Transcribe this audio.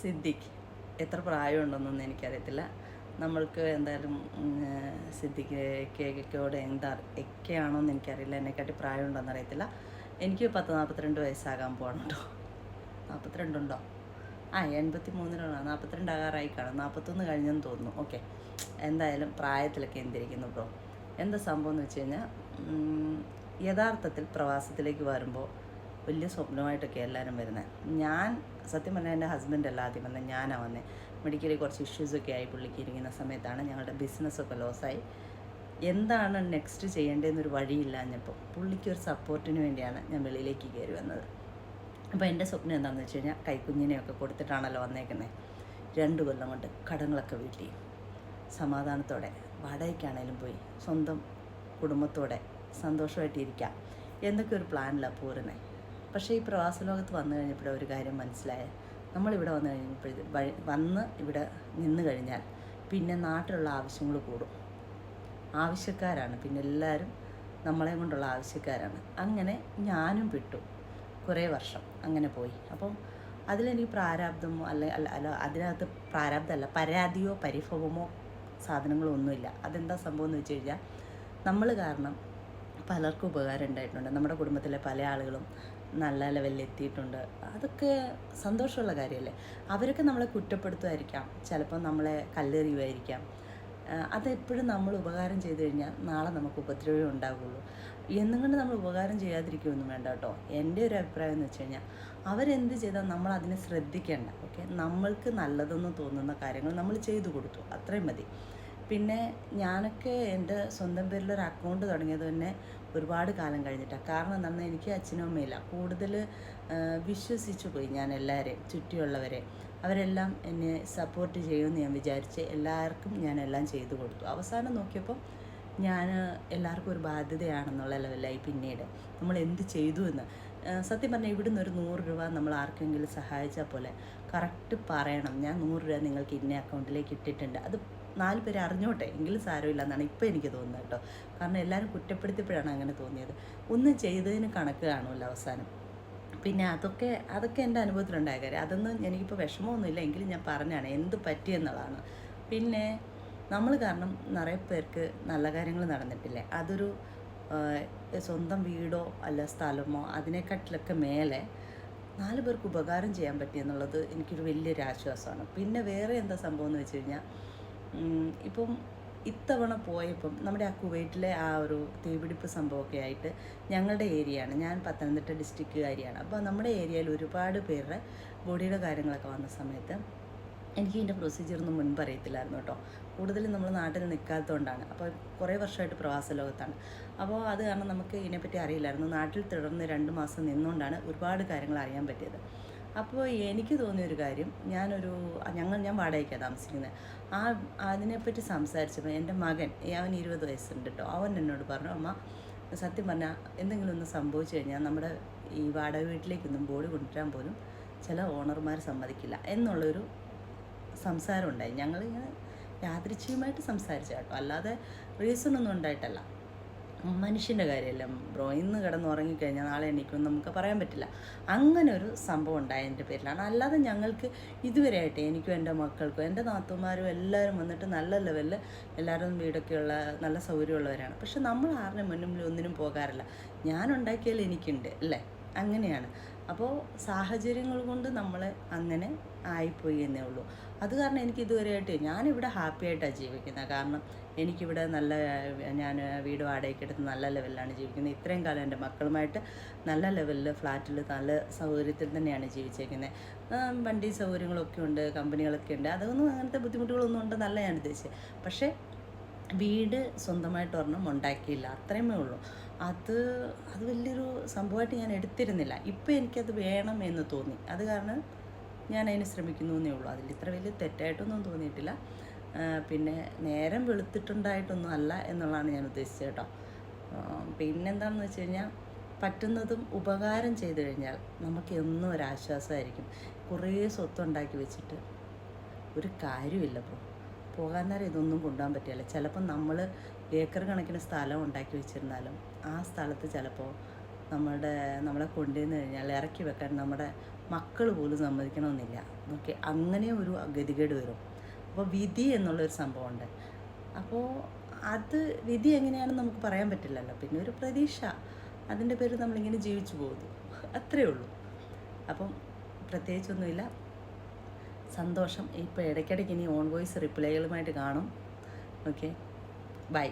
സിദ്ദിഖ് എത്ര പ്രായമുണ്ടെന്നൊന്നും എനിക്കറിയത്തില്ല. നമ്മൾക്ക് എന്തായാലും ഉം, സിദ്ദിഖ് കേക്കോട് എന്താ എക്കെയാണോന്ന് എനിക്കറിയില്ല. എന്നെക്കാട്ടി പ്രായമുണ്ടെന്ന് അറിയത്തില്ല. എനിക്ക് പത്ത് നാൽപ്പത്തിരണ്ട് വയസ്സാകാൻ പോകണുണ്ടോ നാൽപ്പത്തിരണ്ടുണ്ടോ ആ എൺപത്തി മൂന്നിലുള്ള നാൽപ്പത്തിരണ്ട് ആകാറായി കാണും. നാൽപ്പത്തൊന്ന് കഴിഞ്ഞെന്ന് തോന്നുന്നു. ഓക്കെ. എന്തായാലും പ്രായത്തിലൊക്കെ എന്തിരിക്കുന്നു ബ്രോ? എന്താ സംഭവം എന്ന് വെച്ച് കഴിഞ്ഞാൽ യഥാർത്ഥത്തിൽ പ്രവാസത്തിലേക്ക് വരുമ്പോൾ വലിയ സ്വപ്നമായിട്ടൊക്കെ എല്ലാവരും വരുന്നത് ഞാൻ സത്യം പറഞ്ഞാൽ എന്റെ ഹസ്ബൻഡ് അല്ല ആദ്യം വന്നത് ഞാനാണ് വന്നത് മെഡിക്കലി കുറച്ച് ഇഷ്യൂസൊക്കെ ആയി പുള്ളിക്ക് ഇരിക്കുന്ന സമയത്താണ് ഞങ്ങളുടെ ബിസിനസ്സൊക്കെ ലോസായി എന്താണ് നെക്സ്റ്റ് ചെയ്യേണ്ടതെന്നൊരു വഴിയില്ലാഞ്ഞപ്പോൾ പുള്ളിക്ക് ഒരു സപ്പോർട്ടിന് വേണ്ടിയാണ് ഞാൻ വെളിയിലേക്ക് കയറി വന്നത്. അപ്പോൾ എന്റെ സ്വപ്നം എന്താണെന്ന് വെച്ച് കഴിഞ്ഞാൽ കൈക്കുഞ്ഞിനെയൊക്കെ കൊടുത്തിട്ടാണല്ലോ വന്നേക്കുന്നത് രണ്ട് കൊല്ലം കൊണ്ട് കടങ്ങളൊക്കെ വീട്ടി. സമാധാനത്തോടെ വാടകയ്ക്കാണേലും പോയി സ്വന്തം കുടുംബത്തോടെ സന്തോഷമായിട്ടിരിക്കാം. എന്നൊക്കെ ഒരു പ്ലാനിലാണ് പൂരണേ പക്ഷേ ഈ പ്രവാസ ലോകത്ത് വന്നു കഴിഞ്ഞപ്പോഴേ ഒരു കാര്യം മനസ്സിലായ നമ്മളിവിടെ വന്നു കഴിഞ്ഞപ്പോഴേ വന്ന് ഇവിടെ നിന്ന് കഴിഞ്ഞാൽ പിന്നെ നാട്ടിലുള്ള ആവശ്യങ്ങൾ കൂടും. ആവശ്യക്കാരാണ്. പിന്നെ എല്ലാവരും നമ്മളെ കൊണ്ടുള്ള ആവശ്യക്കാരാണ്. അങ്ങനെ ഞാനും വിട്ടു കുറേ വർഷം അങ്ങനെ പോയി. അപ്പം അതിലെനിക്ക് പ്രാരാബ്ദമോ അല്ല അല്ല അല്ല അതിനകത്ത് പ്രാരാബ്ദമല്ല പരാതിയോ പരിഭവമോ സാധനങ്ങളോ ഒന്നുമില്ല. അതെന്താ സംഭവം എന്ന് വെച്ച് കഴിഞ്ഞാൽ നമ്മൾ കാരണം പലർക്കും ഉപകാരം ഉണ്ടായിട്ടുണ്ട്. നമ്മുടെ കുടുംബത്തിലെ പല ആളുകളും നല്ല ലെവലിൽ എത്തിയിട്ടുണ്ട് അതൊക്കെ സന്തോഷമുള്ള കാര്യമല്ലേ? അവരൊക്കെ നമ്മളെ കുറ്റപ്പെടുത്തുമായിരിക്കാം. ചിലപ്പോൾ നമ്മളെ കല്ലെറിയുമായിരിക്കാം. അതെപ്പോഴും നമ്മൾ ഉപകാരം ചെയ്തു കഴിഞ്ഞാൽ നാളെ നമുക്ക് ഉപദ്രവം ഉണ്ടാകുള്ളൂ എന്നും കൊണ്ട് നമ്മൾ ഉപകാരം ചെയ്യാതിരിക്കുമെന്നും വേണ്ട കേട്ടോ. എന്റെ ഒരു അഭിപ്രായം എന്ന് വെച്ച് കഴിഞ്ഞാൽ അവരെന്ത് ചെയ്താൽ നമ്മൾ അതിനെ ശ്രദ്ധിക്കേണ്ട ഓക്കെ? നമ്മൾക്ക് നല്ലതെന്ന് തോന്നുന്ന കാര്യങ്ങൾ നമ്മൾ ചെയ്തു കൊടുത്തു. അത്രയും മതി. പിന്നെ ഞാനൊക്കെ എന്റെ സ്വന്തം പേരിലൊരു അക്കൗണ്ട് തുടങ്ങിയത് തന്നെ ഒരുപാട് കാലം കഴിഞ്ഞിട്ടാണ് കാരണം എന്താണെന്ന് എനിക്ക് അച്ഛനും അമ്മയില്ല കൂടുതൽ വിശ്വസിച്ചു പോയി ഞാൻ എല്ലാവരെയും ചുറ്റിയുള്ളവരെ. അവരെല്ലാം എന്നെ സപ്പോർട്ട് ചെയ്യുമെന്ന് ഞാൻ വിചാരിച്ച് എല്ലാവർക്കും ഞാൻ എല്ലാം ചെയ്തു കൊടുത്തു. അവസാനം നോക്കിയപ്പോൾ ഞാൻ എല്ലാവർക്കും ഒരു ബാധ്യതയാണെന്നുള്ള ലെവലായി പിന്നീട്. നമ്മൾ എന്ത് ചെയ്തു എന്ന്. സത്യം പറഞ്ഞാൽ ഇവിടുന്ന് ഒരു നൂറ് രൂപ നമ്മൾ ആർക്കെങ്കിലും സഹായിച്ചാൽ പോലെ കറക്റ്റ് പറയണം. ഞാൻ നൂറ് രൂപ നിങ്ങൾക്ക് ഇന്ന അക്കൗണ്ടിലേക്ക് ഇട്ടിട്ടുണ്ട്. അത് നാല് പേര് അറിഞ്ഞോട്ടെ? എങ്കിലും സാരമില്ല എന്നാണ് ഇപ്പോൾ എനിക്ക് തോന്നുന്നത് കേട്ടോ. കാരണം എല്ലാവരും കുറ്റപ്പെടുത്തിയപ്പോഴാണ് അങ്ങനെ തോന്നിയത്. ഒന്നും ചെയ്തതിന് കണക്ക് കാണുമല്ലോ അവസാനം. പിന്നെ അതൊക്കെ അതൊക്കെ എന്റെ അനുഭവത്തിലുണ്ടായ കാര്യം. അതൊന്നും എനിക്കിപ്പോൾ വിഷമമൊന്നുമില്ല. എങ്കിലും ഞാൻ പറഞ്ഞാണ് എന്ത് പറ്റിയെന്നുള്ളതാണ് പിന്നെ നമ്മൾ കാരണം നിറയെ പേർക്ക് നല്ല കാര്യങ്ങൾ നടന്നിട്ടില്ലേ? അതൊരു സ്വന്തം വീടോ അല്ല സ്ഥലമോ അതിനെക്കാട്ടിലൊക്കെ മേലെ നാല് പേർക്ക് ഉപകാരം ചെയ്യാൻ പറ്റിയെന്നുള്ളത് എനിക്കൊരു വലിയൊരു ആശ്വാസമാണ്. പിന്നെ വേറെ എന്താ സംഭവം എന്ന് വെച്ച് കഴിഞ്ഞാൽ ഇപ്പം ഇത്തവണ പോയപ്പം നമ്മുടെ ആ കുവൈറ്റിലെ ആ ഒരു തീപിടിപ്പ് സംഭവമൊക്കെ ആയിട്ട് ഞങ്ങളുടെ ഏരിയയാണ്. ഞാൻ പത്തനംതിട്ട ഡിസ്ട്രിക്റ്റുകാരിയാണ്. അപ്പോൾ നമ്മുടെ ഏരിയയിൽ ഒരുപാട് പേരുടെ ബോഡിയുടെ കാര്യങ്ങളൊക്കെ വന്ന സമയത്ത് എനിക്ക് ഇതിന്റെ പ്രൊസീജിയറൊന്നും മുൻപ് അറിയത്തില്ലായിരുന്നു കേട്ടോ. കൂടുതലും നമ്മൾ നാട്ടിൽ നിൽക്കാത്തതുകൊണ്ടാണ്. അപ്പോൾ കുറേ വർഷമായിട്ട് പ്രവാസ ലോകത്താണ്. അപ്പോൾ അത് കാരണം നമുക്ക് ഇതിനെപ്പറ്റി അറിയില്ലായിരുന്നു. നാട്ടിൽ തുടർന്ന് രണ്ട് മാസം നിന്നുകൊണ്ടാണ് ഒരുപാട് കാര്യങ്ങൾ അറിയാൻ പറ്റിയത്. അപ്പോൾ എനിക്ക് തോന്നിയൊരു കാര്യം ഞാനൊരു ഞങ്ങൾ ഞാൻ വാടകയ്ക്കാണ് താമസിക്കുന്നത്. ആ അതിനെപ്പറ്റി സംസാരിച്ചപ്പോൾ എന്റെ മകൻ അവൻ ഇരുപത് വയസ്സുണ്ട് കേട്ടോ അവൻ എന്നോട് പറഞ്ഞു അമ്മ സത്യം പറഞ്ഞാൽ എന്തെങ്കിലും ഒന്ന് സംഭവിച്ചു കഴിഞ്ഞാൽ നമ്മുടെ ഈ വാടക വീട്ടിലേക്കൊന്നും ബോഡി കൊണ്ടുവരാൻ പോലും ചില ഓണർമാർ സമ്മതിക്കില്ല എന്നുള്ളൊരു സംസാരം ഉണ്ടായി. ഞങ്ങളിങ്ങനെ യാദൃച്ഛികമായിട്ട് സംസാരിച്ച കേട്ടോ അല്ലാതെ റീസൺ ഒന്നും ഉണ്ടായിട്ടല്ല. മനുഷ്യന്റെ കാര്യമല്ല ബ്രോ. ഇന്ന് കിടന്ന് ഉറങ്ങിക്കഴിഞ്ഞാൽ നാളെ എണീക്കുമെന്ന് നമുക്ക് പറയാൻ പറ്റില്ല. അങ്ങനെ ഒരു സംഭവം ഉണ്ടായതിന്റെ പേരിലാണ്. അല്ലാതെ ഞങ്ങൾക്ക് ഇതുവരെയായിട്ട് എനിക്കും എന്റെ മക്കൾക്കും എന്റെ നാത്തുമാരും എല്ലാവരും വന്നിട്ട് നല്ല ലെവലിൽ എല്ലാവരും വീടൊക്കെയുള്ള നല്ല സൗകര്യമുള്ളവരാണ്. പക്ഷെ നമ്മൾ ആരുടെ മുന്നിൽ ഒന്നിനും പോകാറില്ല. ഞാൻ ഉണ്ടാക്കിയാൽ എനിക്കുണ്ട് അല്ലേ? അങ്ങനെയാണ്. അപ്പോൾ സാഹചര്യങ്ങൾ കൊണ്ട് നമ്മൾ അങ്ങനെ ആയിപ്പോയി എന്നേ ഉള്ളൂ. അത് കാരണം എനിക്ക് ഇതുവരെയായിട്ട് ഞാനിവിടെ ഹാപ്പി ആയിട്ടാണ് ജീവിക്കുന്നത് കാരണം എനിക്കിവിടെ നല്ല ഞാൻ വീട് വാടകയ്ക്ക് എടുത്ത് നല്ല ലെവലിലാണ് ജീവിക്കുന്നത് ഇത്രയും കാലം എന്റെ മക്കളുമായിട്ട് നല്ല ലെവലിൽ ഫ്ലാറ്റിൽ നല്ല സൗകര്യത്തിൽ തന്നെയാണ് ജീവിച്ചേക്കുന്നത് വണ്ടി സൗകര്യങ്ങളൊക്കെ ഉണ്ട് കമ്പനികളൊക്കെ ഉണ്ട്. അതൊന്നും അങ്ങനത്തെ ബുദ്ധിമുട്ടുകളൊന്നും ഉണ്ടെന്നല്ല ഞാൻ ഉദ്ദേശിച്ചത് പക്ഷേ വീട് സ്വന്തമായിട്ട് ഒരെണ്ണം ഉണ്ടാക്കിയില്ല. അത്രയുമേ ഉള്ളൂ. അത് അത് വലിയൊരു സംഭവമായിട്ട് ഞാൻ എടുത്തിരുന്നില്ല. ഇപ്പം എനിക്കത് വേണം എന്ന് തോന്നി. അത് കാരണം ഞാൻ അതിന് ശ്രമിക്കുന്നു എന്നേ ഉള്ളൂ. അതിൽ ഇത്ര വലിയ തെറ്റായിട്ടൊന്നും തോന്നിയിട്ടില്ല. പിന്നെ നേരം വെളുത്തിട്ടുണ്ടായിട്ടൊന്നും അല്ല എന്നുള്ളതാണ് ഞാൻ ഉദ്ദേശിച്ചത് കേട്ടോ. പിന്നെന്താണെന്ന് വെച്ച് കഴിഞ്ഞാൽ പറ്റുന്നതും ഉപകാരം ചെയ്തു കഴിഞ്ഞാൽ നമുക്ക് എന്നും ഒരു ആശ്വാസമായിരിക്കും. കുറേ സ്വത്തുണ്ടാക്കി വെച്ചിട്ട് ഒരു കാര്യമില്ല ഇപ്പോൾ പോകാൻ നേരം ഇതൊന്നും കൊണ്ടുപോകാൻ പറ്റില്ല. ചിലപ്പോൾ നമ്മൾ ഏക്കർ കണക്കിന് സ്ഥലം ഉണ്ടാക്കി വെച്ചിരുന്നാലും ആ സ്ഥലത്ത് ചിലപ്പോൾ നമ്മുടെ നമ്മളെ കൊണ്ടുവന്ന് കഴിഞ്ഞാൽ ഇറക്കി വെക്കാൻ നമ്മുടെ മക്കൾ പോലും സമ്മതിക്കണമെന്നില്ല. ഓക്കെ അങ്ങനെ ഒരു ഗതികേട് വരും. അപ്പോൾ വിധി എന്നുള്ളൊരു സംഭവമുണ്ട്. അപ്പോൾ അത് വിധി എങ്ങനെയാണെന്ന് നമുക്ക് പറയാൻ പറ്റില്ലല്ലോ. പിന്നെ ഒരു പ്രതീക്ഷ. അതിന്റെ പേര് നമ്മളിങ്ങനെ ജീവിച്ചു പോകുന്നു. അത്രേ ഉള്ളൂ. അപ്പം പ്രത്യേകിച്ചൊന്നുമില്ല. സന്തോഷം. ഇപ്പോൾ ഇടയ്ക്കിടയ്ക്ക് ഇനി ഓൺ വോയിസ് റിപ്ലൈകളുമായിട്ട് കാണും. Okay bye